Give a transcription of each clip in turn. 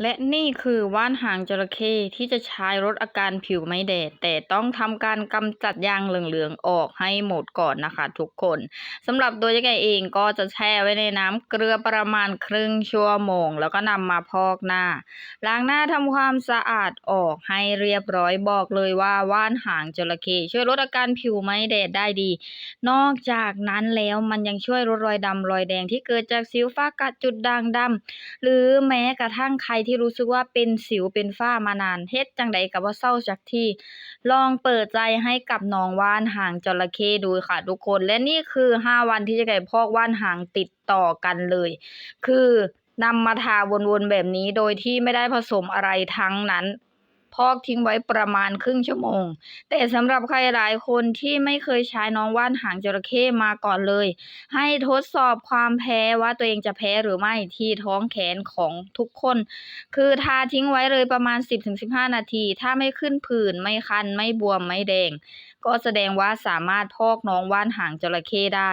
และนี่คือว่านหางจระเข้ที่จะใช้ลดอาการผิวไม่แดด แต่ต้องทำการกำจัดยางเหลืองๆออกให้หมดก่อนนะคะทุกคนสำหรับตัวเจ๊ก่เองก็จะแช่ไว้ในน้ำเกลือประมาณครึ่งชั่วโมง แล้วก็นำมาพอกหน้า ล้างหน้าทำความสะอาดออกให้เรียบร้อยบอกเลยว่าว่านหางจระเข้ช่วยลดอาการผิวไม่แดดได้ดี นอกจากนั้นแล้วมันยังช่วยลดรอยดำรอยแดงที่เกิดจากสิวฟ้ากัดจุดด่างดำหรือแม้กระทั่งใครที่รู้สึกว่าเป็นสิวเป็นฝ้ามานานเฮ็ดจังใดก็บ่เศร้าจักทีลองเปิดใจให้กับน้องว่านหางจระเข้ดูค่ะทุกคน และนี่คือ 5 วันที่จะไก่พอกว่านหางติดต่อกันเลย คือนำมาทาวนๆแบบนี้โดยที่ไม่ได้ผสมอะไรทั้งนั้น พอกทิ้งไว้ประมาณครึ่งชั่วโมง แต่สำหรับใครหลายคนที่ไม่เคยใช้น้องว่านหางจระเข้มาก่อนเลย ให้ทดสอบความแพ้ว่าตัวเองจะแพ้หรือไม่ที่ท้องแขนของทุกคน คือทาทิ้งไว้เลยประมาณ 10-15 นาที ถ้าไม่ขึ้นผื่นไม่คัน ไม่บวมไม่แดง ก็แสดงว่าสามารถพอกน้องว่านหางจระเข้ได้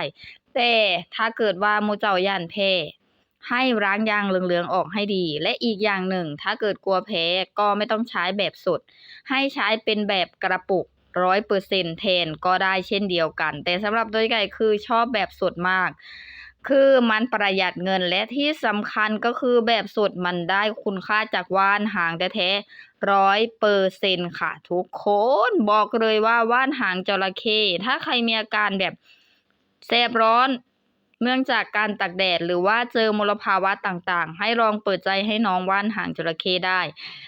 แต่ถ้าเกิดว่ามูเจ้าย่านแพ้ ให้ล้างยางเหลืองๆออกให้ดี และอีกอย่างหนึ่ง ถ้าเกิดกลัวแพ้ก็ไม่ต้องใช้แบบสด ให้ใช้เป็นแบบกระปุกร้อยเปอร์เซ็นแทนก็ได้เช่นเดียวกัน แต่สำหรับตัวไก่คือชอบแบบสดมาก คือมันประหยัดเงินและที่สำคัญก็คือแบบสดมันได้คุณค่าจากว่านหางแท้ๆร้อยเปอร์เซ็นค่ะ ทุกคนบอกเลยว่าว่านหางจระเข้ถ้าใครมีอาการแบบแสบร้อน เนื่องจากการตากแดดหรือว่าเจอมลภาวะต่างๆ ให้ลองเปิดใจให้น้องว่านหางจระเข้ได้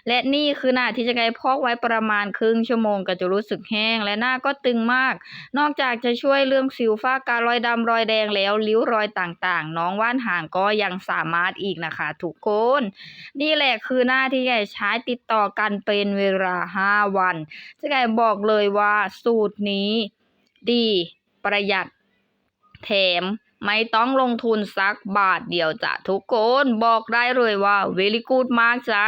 และนี่คือหน้าที่จะไกพอกไว้ประมาณครึ่งชั่วโมงก็จะรู้สึกแห้ง และหน้าก็ตึงมาก นอกจากจะช่วยเรื่องสิวฝ้าการรอยดำรอยแดงแล้วริ้วรอยต่างๆ น้องว่านหางก็ยังสามารถอีกนะคะทุกคน นี่แหละคือหน้าที่ไก่ใช้ติดต่อกันเป็นเวลา 5 วันจะไก่บอกเลยว่าสูตรนี้ ดีประหยัดแถม ไม่ต้องลงทุนสักบาทเดียวจ้ะทุกคน บอกได้เลยว่า very good มากจ้า